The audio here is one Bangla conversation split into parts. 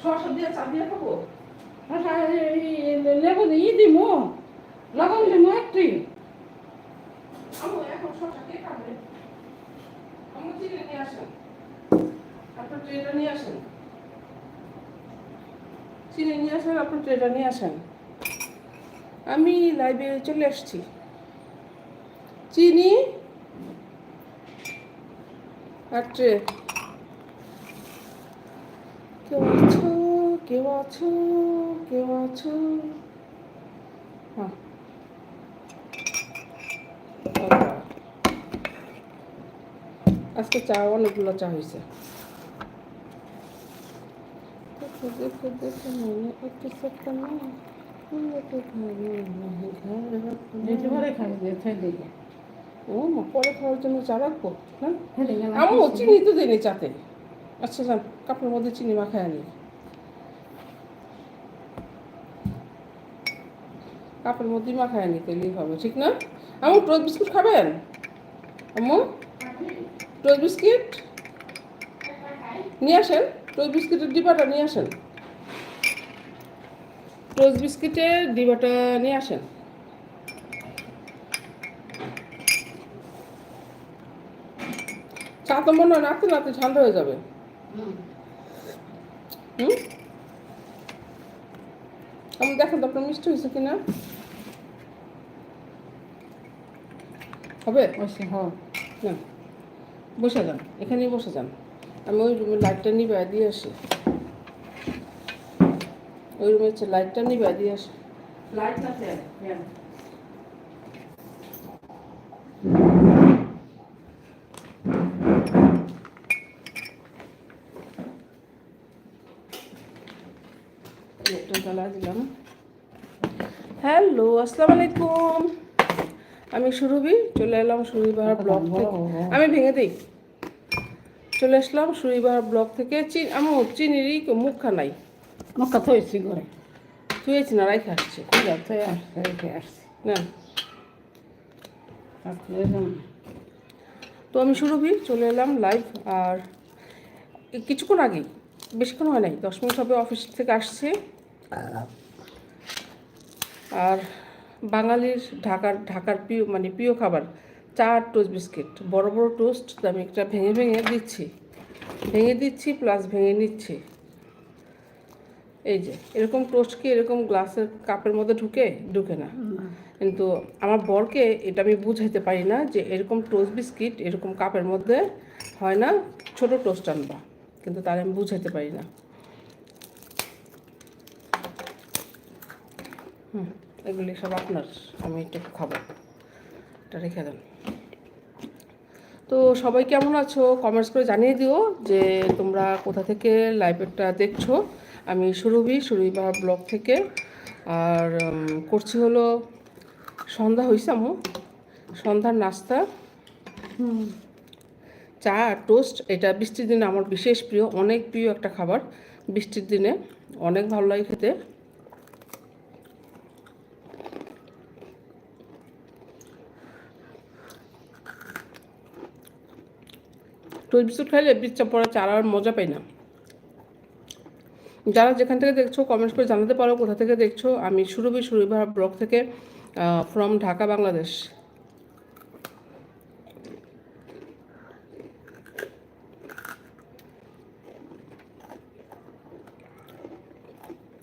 শসা দিয়ে চা দিয়ে খাব? লেবু দিয়ে দিমু। লবণ দিমু একটি। আমু এখন শসা কে খাবে? আমু চিনি নিয়ে আসেন। আপনার ট্রেটা নিয়ে আসেন। চিনি নিয়ে আসেন আপনার ট্রেটা নিয়ে আসেন। আমি লাইভে চলে আসছি। চিনি আর ট্রে কেউ আছো কেউ আছো কেউ আছো? হ্যাঁ। আজকে চা অনেকগুলো চা হয়েছে দেখো দেখো দেখো মনে একটু সত্তা না ও মা, পরে খাওয়ার জন্য চা রাখব? না হেলে চিনি তো চাতে। আচ্ছা যান কাপড়ের মধ্যে চিনি মাখায় আনি। কাপের মধ্যে মাখায় তেলেই হবে, ঠিক না? আমু, টোস্ট বিস্কুট খাবেন? আমু, টোস্ট বিস্কিট? নিয়ে আসেন, টোস্ট বিস্কিটের ডিবাটা নিয়ে আসেন। টোস্ট বিস্কিটের ডিবাটা নিয়ে আসেন। চা তো মনে হয় নাড়তে নাড়তে ঠান্ডা হয়ে যাবে। হুম? আমি, দেখেন তো আপনার মিষ্টি হয়েছে কিনা? হবে? বসে হোক না। বসে যান এখানেই বসে যান। আমি ওই রুমে লাইটটা নিবে দিয়ে আসি। ওই রুমে হচ্ছে লাইটটা নিবে দিয়ে আসি। লাইট হ্যাঁ। হ্যালো আসসালামু আলাইকুম। আমি সুরভি চলে এলাম সুরভিবাহার ব্লগ থেকে। আমি ভেঙে দিই। চলে আসলাম সুরভিবাহার ব্লগ থেকে। চি আমি চিনিরই মুখখা নাই। মক্কা থইছি করে থুয়েছি না রাইখে আসছে। খুঁজা আসছে রেখে আসছি। না। তো আমি সুরভি চলে এলাম লাইভ আর কিছুক্ষণ আগেই বেশিক্ষণ হয় নাই দশ মিনিট হবে অফিস থেকে আসছে। আর বাঙালির ঢাকার ঢাকার প্রিয় মানে প্রিয় খাবার চা আর টোস্ট বিস্কিট বড় বড় টোস্ট আমি একটা ভেঙে ভেঙে দিচ্ছি। ভেঙে দিচ্ছি প্লাস ভেঙে নিচ্ছি। এই যে এরকম টোস্ট কি এরকম গ্লাসের কাপের মধ্যে ঢুকে? ঢুকে না। কিন্তু আমার বরকে এটা আমি বুঝাইতে পারি না যে এরকম টোস্ট বিস্কিট এরকম কাপের মধ্যে হয় না ছোট টোস্ট আনবা। কিন্তু তার আমি বুঝাইতে পারি না। হুম। এগুলি সব আপনার। আমি একটু খাব। এটা রেখে দেন। তো সবাই কেমন আছো? কমেন্টস করে জানিয়ে দিও যে তোমরা কোথা থেকে লাইভটা দেখছ। আমি সুরভি সুরভি বা ব্লগ থেকে। আর করছি হলো সন্ধ্যা হয়েছে আমু সন্ধ্যার নাস্তা। চা আর টোস্ট এটা বৃষ্টির দিনে আমার বিশেষ প্রিয় অনেক প্রিয় একটা খাবার বৃষ্টির দিনে। অনেক ভালো লাগে খেতে। টোস্ট বিস্কুট খাইলে বৃষ্টি পরে চারার মজা পাই না। যারা যেখান থেকে দেখছ কমেন্টস করে জানাতে পারো, কোথা থেকে দেখছ, আমি সুরভি সুরভিভা ব্লগ থেকে ফ্রম ঢাকা, বাংলাদেশ।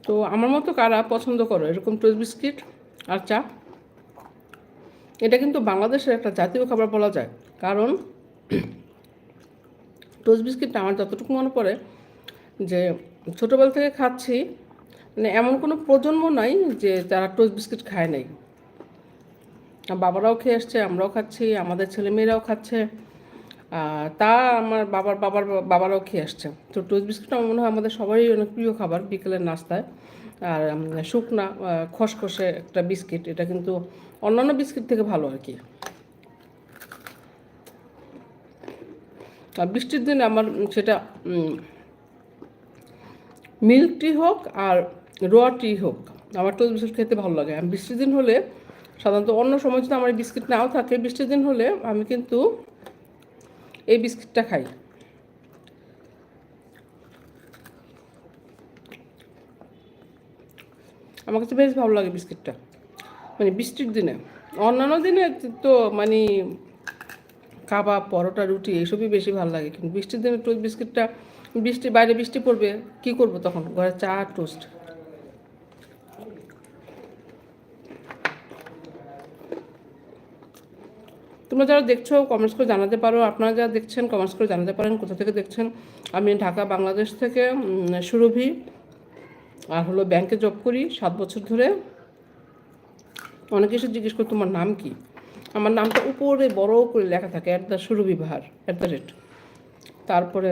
তো আমার মতো কারা পছন্দ করো, এরকম টোস্ট বিস্কিট আর চা? এটা কিন্তু বাংলাদেশের একটা জাতীয় খাবার বলা যায়। কারণ টোস্ট বিস্কিটটা আমার যতটুকু মনে পড়ে যে ছোটোবেলা থেকে খাচ্ছি মানে এমন কোনো প্রজন্ম নাই যে যারা টোস্ট বিস্কিট খায় নাই। বাবারাও খেয়ে আসছে, আমরাও খাচ্ছি, আমাদের ছেলেমেয়েরাও খাচ্ছে তা আমার বাবার বাবার, বাবারাও খেয়ে আসছে। তো টোস্ট বিস্কিট আমার মনে হয় আমাদের সবারই অনেক প্রিয় খাবার বিকেলের নাস্তায়। আর শুকনা খসখসে একটা বিস্কিট, এটা কিন্তু অন্যান্য বিস্কিট থেকে ভালো আর কি। আর বৃষ্টির দিনে আমার সেটা মিল্ক টি হোক আর রোয়া টি হোক, আমার টোস্ট বিস্কুট খেতে ভালো লাগে। আর বৃষ্টির দিন হলে সাধারণত অন্য সময় যদি আমার বিস্কিট নাও থাকে, বৃষ্টির দিন হলে আমি কিন্তু এই বিস্কিটটা খাই। আমার কাছে বেশ ভালো লাগে বিস্কিটটা। মানে বৃষ্টির দিনে। অন্যান্য দিনে তো মানে কাবাব, পরোটা, রুটি এইসবই বেশি ভালো লাগে। কিন্তু বৃষ্টির দিনে টোস্ট বিস্কিটটা বৃষ্টি, বাইরে বৃষ্টি পড়বে, কি করব তখন? ঘরে চা টোস্ট তোমরা যারা দেখছ কমেন্টস করে জানাতে পারো। আপনারা যারা দেখছেন কমেন্টস করে জানাতে পারেন কোথা থেকে দেখছেন। আমি ঢাকা, বাংলাদেশ থেকে সুরভি। আর হলো ব্যাংকে জব করি, সাত বছর ধরে। অনেকে এসে জিজ্ঞেস করে, তোমার নাম কি? আমার নামটা উপরে বড় করে লেখা থাকে অ্যাট দ্য সুরভি ভার অ্যাট দ্য রেট তারপরে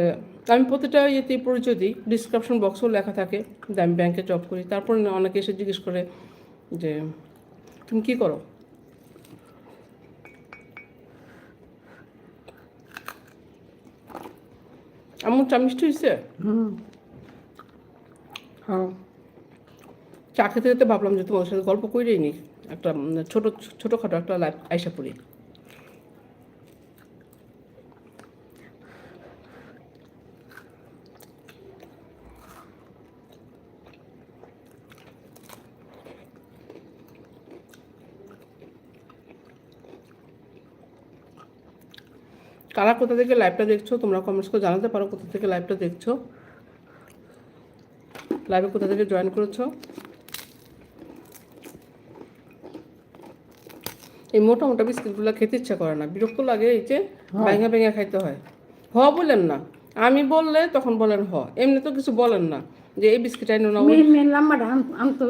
আমি প্রতিটা ইয়েতেই পরিচয় দিই ডিসক্রিপশন বক্সেও লেখা থাকে যে আমি ব্যাংকে জব করি। তারপরে অনেকে এসে জিজ্ঞেস করে যে তুমি কী করো? আমার চা মিষ্টি হয়েছে? হুম। হ্যাঁ। চা খেতে খেতে ভাবলাম যে তোমার সাথে গল্প করেই নি। একটা ছোট, ছোটোখাটো একটা লাইফ আইসা পড়ি কারা কোথা থেকে লাইভটা দেখছ, তোমরা কমেন্টস করে জানাতে পারো কোথা থেকে লাইভটা দেখছ। লাইভে কোথা থেকে জয়েন করেছ? এই মোটা মোটা বিস্কিটগুলো খেতে ইচ্ছা করে না। বিরক্ত লাগে এই যে ভেঙে ভেঙে খাইতে হয়। হ বলেন না। আমি বললে তখন বলেন হ। এমনি তো কিছু বলেন না যে এই বিস্কিট আইনো না লাম্বাটা আনতো।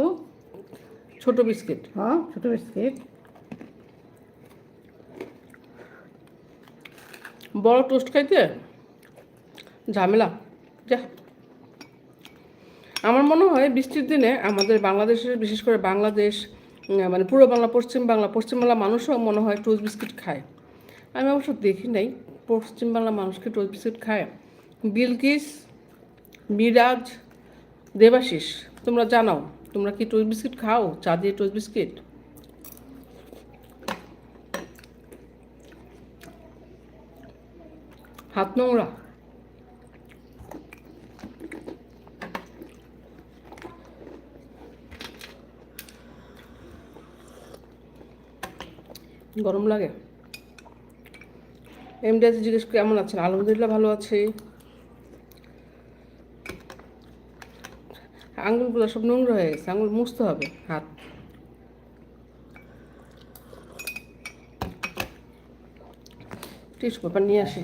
ছোট বিস্কিট। হ্যাঁ ছোট বিস্কিট। বড় টোস্ট খাইতে? ঝামেলা। যা। আমার মনে হয় বৃষ্টির দিনে আমাদের বাংলাদেশের বিশেষ করে বাংলাদেশ মানে পূর্ব বাংলা, পশ্চিম বাংলা পশ্চিম বাংলা মানুষও মনে হয় টোস্ট বিস্কিট খায়। আমি অবশ্য দেখি নাই, পশ্চিম বাংলা মানুষকে টোস্ট বিস্কিট খায়। বিলকিস, মিরাজ, দেবাশিস, তোমরা জানাও, তোমরা কি টোস্ট বিস্কিট খাও? চা দিয়ে টোস্ট বিস্কিট? হাত নোংরা। গরম লাগে? এমডি আছে, জিজ্ঞেস কেমন আছেন? আলহামদুলিল্লাহ ভালো আছি। আঙুলগুলো সব নোংরা হয়ে গেছে আঙুল মুছতে হবে, হাত। টিস্যু পেপার নিয়ে আসি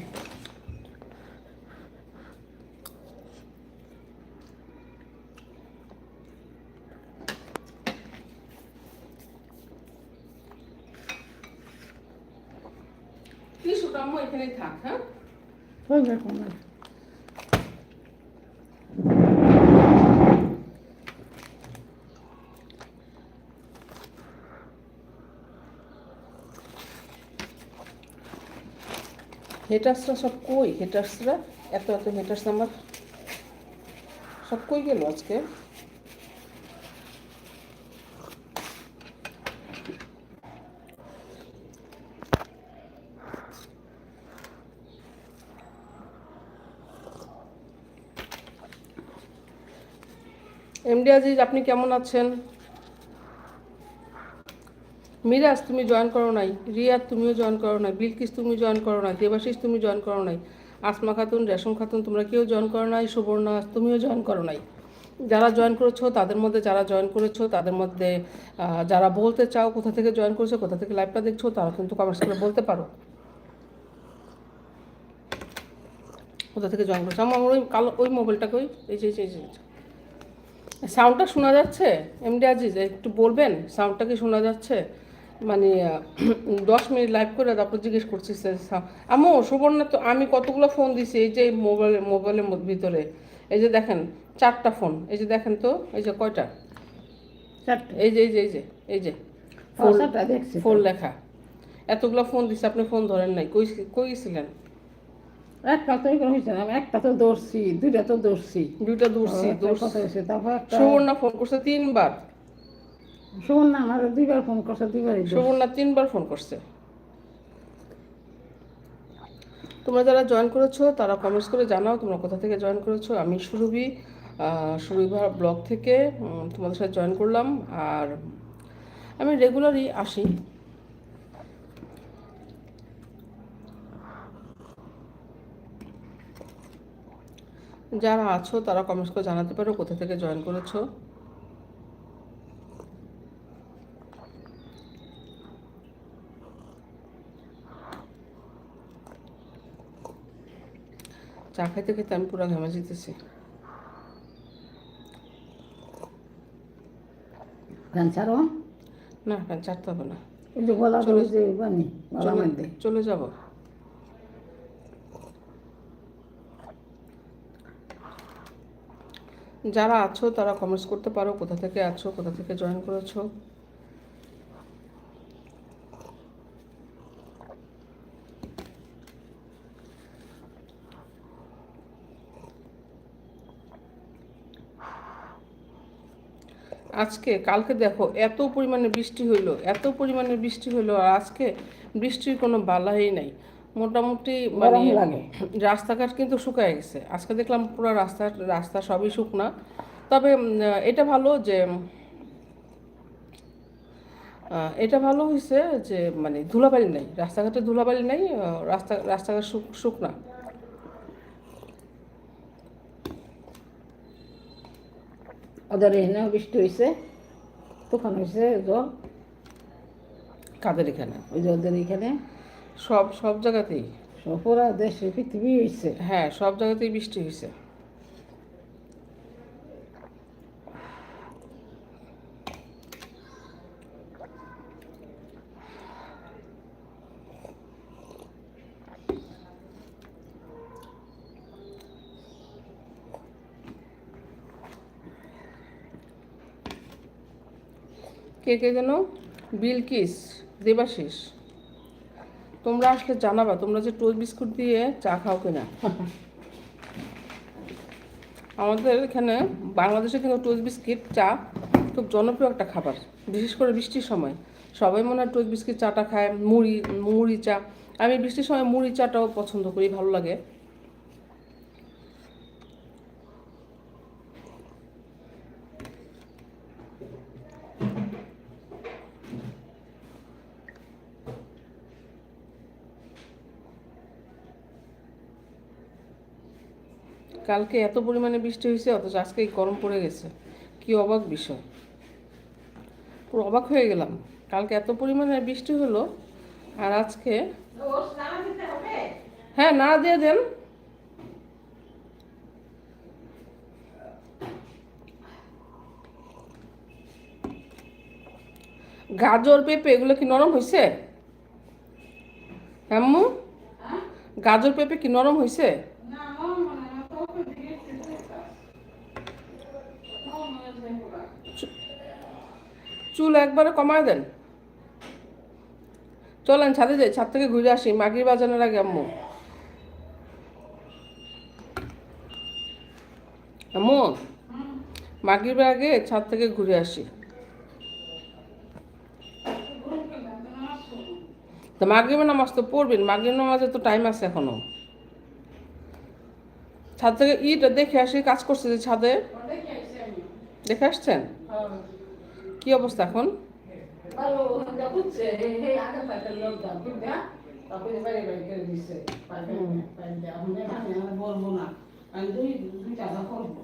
টিস্যুটা আম্মু এখানেই থাক হ্যাঁ ওই রকম হেটার্সরা সব কই? হেটার্সরা? এত এত হেটার্স আমার। সব কই গেল আজকে? এমডি আজিজ, আপনি কেমন আছেন? মিরাজ, তুমি জয়েন করো নাই। রিয়াদ, তুমিও জয়েন করো নাই। বিলকিস, তুমি জয়েন করো নাই। দেবাশিস, তুমি জয়েন করো নাই। আসমা খাতুন, রেশম খাতুন, তোমরা কেউ জয়েন করো নাই। সুবর্ণা তুমিও জয়েন করো নাই। যারা জয়েন করেছ, তাদের মধ্যে যারা জয়েন করেছ, তাদের মধ্যে যারা বলতে চাও কোথা থেকে জয়েন করেছ, কোথা থেকে লাইভটা দেখছ, তারা কিন্তু কমেন্টস করে বলতে পারো। কোথা থেকে জয়েন করেছ? আমার ওই কালো, ওই মোবাইলটাকে ওই এই যে। সাউন্ডটা শোনা যাচ্ছে? এমডি আজিজ একটু বলবেন? সাউন্ডটা কি শোনা যাচ্ছে? মানে দশ মিনিট লাইভ করে তারপর জিজ্ঞেস করছি আমো সুবর্ণা তো আমি কতগুলো ফোন দিছি এই যে মোবাইল মোবাইলের ভিতরে। এই যে দেখেন চারটা ফোন এই যে দেখেন তো এই যে কয়টা? এই যে এই যে এই যে এই যে। ফোন লেখা। এতগুলো ফোন দিছি আপনি ফোন ধরেন নাই। কই কই গেছিলেন? একটা তো এগুলো হয়েছে না আমি একটা তো দৌড়ছি দুইটা তো দৌড়ছি দুইটা তারপর একটা সুবর্ণা ফোন করছে তিনবার। সুবর্ণা আমার দুইবার ফোন করছে দুইবারই সুবর্ণা তিনবার ফোন করছে। তোমরা যারা জয়েন করেছ তারা কমেন্টস করে জানাও তোমরা কোথা থেকে জয়েন করেছ? আমি সুরভি সুরিভার ব্লগ থেকে তোমাদের সাথে জয়েন করলাম। আর আমি রেগুলারই আসি। যারা আছো তারা কমেন্টস করে জানাতে পারো কোথা থেকে জয়েন করেছ। চা খাইতে খেতে আমি পুরো ঘামে যেতেছি। ছাড়ো? না হবে না। চলে যাব। যারা আছো, তারা কমেন্টস করতে পারো, কোথা থেকে আছো, কোথা থেকে জয়েন করেছ। আজকে, কালকে দেখো, এত পরিমাণে বৃষ্টি হইল, এত পরিমাণে বৃষ্টি হইল, আর আজকে বৃষ্টির কোনো বালাই নাই। মোটামুটি মানে রাস্তাঘাট কিন্তু শুকায় গেছে। আজকে দেখলাম পুরো রাস্তা রাস্তা সবই শুকনা। তবে এটা ভালো যে এটা ভালো হয়েছে যে মানে ধুলাবালি নাই। রাস্তাঘাটে ধুলাবালি নাই রাস্তা রাস্তাঘাট শুকনা। ওদের এখানেও বৃষ্টি হয়েছে তখন হয়েছে জল কাদের এখানে? ওই যে ওদের এখানে। সব সব জায়গাতেই। পুরা দেশে পৃথিবী হয়েছে হ্যাঁ সব জায়গাতেই বৃষ্টি হয়েছে কে কে যেন? বিলকিস দেবাশিস। তোমরা আসলে জানাবা, তোমরা যে টোস্ট বিস্কুট দিয়ে চা খাও কিনা। আমাদের এখানে বাংলাদেশে কিন্তু টোস্ট বিস্কিট চা খুব জনপ্রিয় একটা খাবার, বিশেষ করে বৃষ্টির সময়। সবাই মনে হয় টোস্ট বিস্কিট চাটা খায়, মুড়ি মুড়ি চা। আমি বৃষ্টির সময় মুড়ি চাটাও পছন্দ করি, ভালো লাগে। কালকে এত পরিমাণে বৃষ্টি হয়েছে, অথচ আজকে গরম পড়ে গেছে। কি অবাক বিষয়। পুরো অবাক হয়ে গেলাম। কালকে এত পরিমাণে বৃষ্টি হলো, আর আজকে হ্যাঁ না দিয়ে দেন। গাজর, পেঁপে, এগুলো কি নরম হয়েছে? আম্মু? গাজর, পেঁপে কি নরম হয়েছে? চুল একবারে কমায় দেন। চলেন ছাদে যাই, ছাদ থেকে ঘুরে আসি, মাগির বাজানোর আগে আম্মু। আম্মু, মাগির আগে ছাদ থেকে ঘুরে আসি। তো নামাজ তো পড়বেন মাগরিব নামাজে তো টাইম আছে এখনও। ছাদ থেকে ইট দেখে আসি, কাজ করছে যে ছাদে। দেখে আসছেন? কি অবস্থা এখন? আমি দুই দুই টাকা করব।